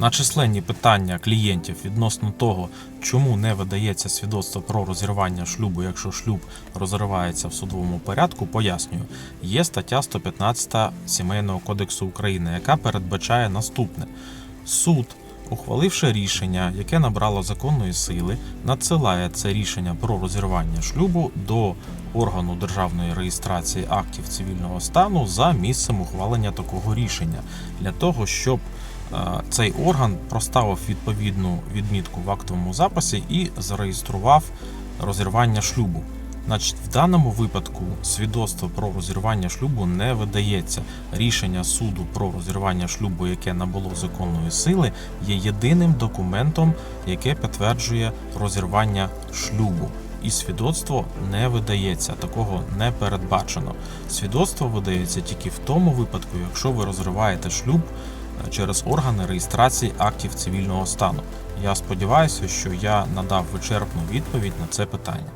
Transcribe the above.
На численні питання клієнтів відносно того, чому не видається свідоцтво про розірвання шлюбу, якщо шлюб розривається в судовому порядку, пояснюю, є стаття 115 Сімейного кодексу України, яка передбачає наступне: суд, ухваливши рішення, яке набрало законної сили, надсилає це рішення про розірвання шлюбу до органу державної реєстрації актів цивільного стану за місцем ухвалення такого рішення для того, щоб цей орган проставив відповідну відмітку в актовому записі і зареєстрував розірвання шлюбу. Значить, в даному випадку свідоцтво про розірвання шлюбу не видається. Рішення суду про розірвання шлюбу, яке набуло законної сили, є єдиним документом, яке підтверджує розірвання шлюбу. І свідоцтво не видається, такого не передбачено. Свідоцтво видається тільки в тому випадку, якщо ви розриваєте шлюб через органи реєстрації актів цивільного стану. Я сподіваюся, що я надав вичерпну відповідь на це питання.